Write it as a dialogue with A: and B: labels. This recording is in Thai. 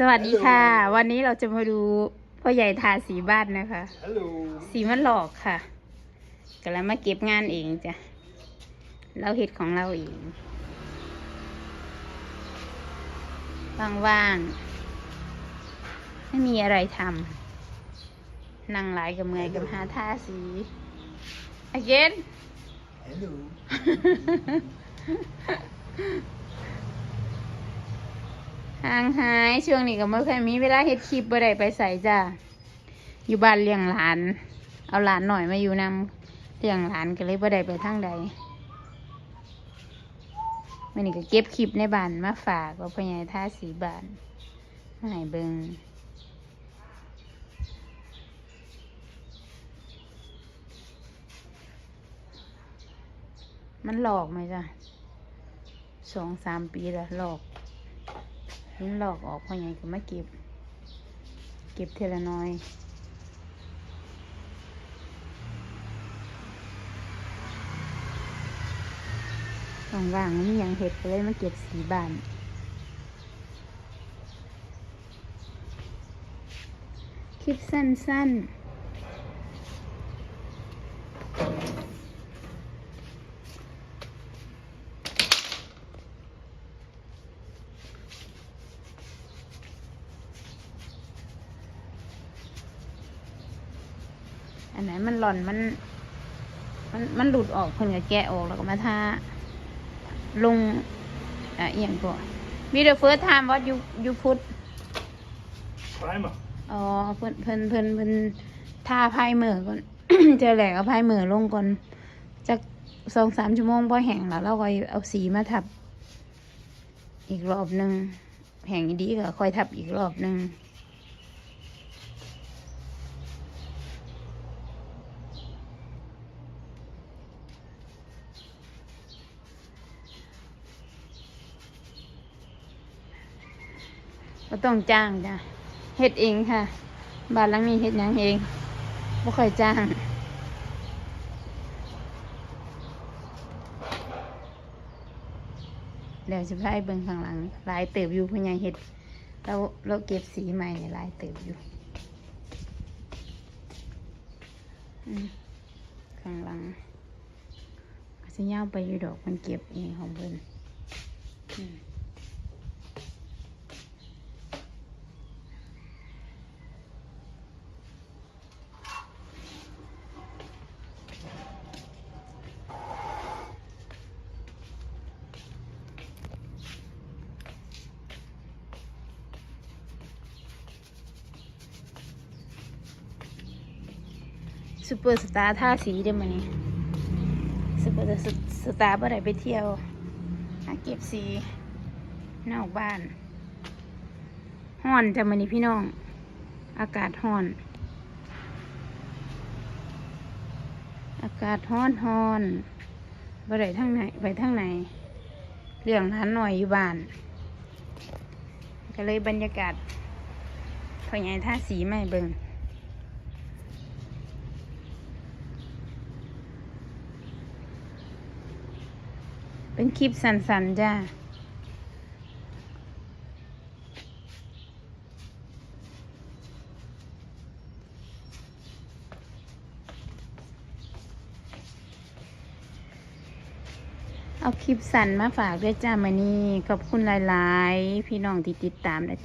A: สวัสดีค่ะ วันนี้เราจะมาดูพ่อใหญ่ทาสีบ้านนะคะ
B: ฮัลโหล
A: สีมันหลอกค่ะก็แล้วมาเก็บงานเองจ้ะ เราเห็ดของเราเองว่างๆไม่มีอะไรทำนั่งหลายกับเมื่อยกับหาทาสี again
B: ฮัลโห่า
A: งหายช่วงนี้ก็ไม่เคอยมีเวลาเฮ็ดคลิปบ่ได้ไปใส่จ้ะอยู่บ้านเลี้ยงหลาน เอาหลานหน่อยมาอยู่นำเลี้ยงหลานก็เลยบ่ได้ไปทางใดวันนี้ก็เก็บคลิปในบ้านมาฝากว่าพ่อใหญ่ท่าสีบ้านมาให้เบิงมันหลอกไหมจ้ะสองสามปีแล้วหลอก เห็นหลอกออกพ่อใหญ่ก็มาเก็บ เก็บเทละน้อยว่างๆนี่ยังเห็ดก็เลยมาเก็บสีบานคลิปสั้นๆ อันไหนมันหล่อนมัน มันมันหลุดออกเพิ่นก็แกะออกแล้วก็มาทาลงอะเอียงก่อน We the first time what you you put
B: ไพรมา
A: อ๋อเพิ่นเพิ่นเพิ่นเพิ่นทาพายมือก่อน เจอแหลกเอาพายมือลงก่อนจากสองสามชั่วโมงพอแห้งแล้วเราก็เอาสีมาทับ อีกรอบหนึ่งแห้งดีก็ค่อยทับอีกรอบหนึ่ง ก็ต้องจ้างจ้ะเฮ็ดเองค่ะ บ้านหลังนี้เฮ็ดหยังเองไม่ค่อยจ้างเดี๋ยวจะพาไปเบิ่งข้างหลังลายเติบอยู่เพื่อยังเฮ็ดเราเราเก็บสีใหม่เนี่ยหลายเติบอยู่ข้างหลังก็จะย่าวไปอยู่ดอกมันเก็บเองของเพิ่น ซูเปอร์สตาร์ท่าสีเด้อมันนี่ซูเปอร์สตาร์บ่ได้ไปเที่ยวหาเก็บสีนอกบ้านห้อนจะมันนี่พี่น้อง อากาศห้อน อากาศห้อนห้อนบ่ได้ทั้งไหนไปทั้งไหนเรื่องร้านหน่อยอยู่บ้าน ก็เลยบรรยากาศพอใหญ่ท่าสีไม่เบิ่ง เป็นคลิปสั้นๆจ้าเอาคลิปสั้นมาฝากด้วยจ้ามานี่ขอบคุณหลาย ๆ พี่น้องที่ติดตามนะ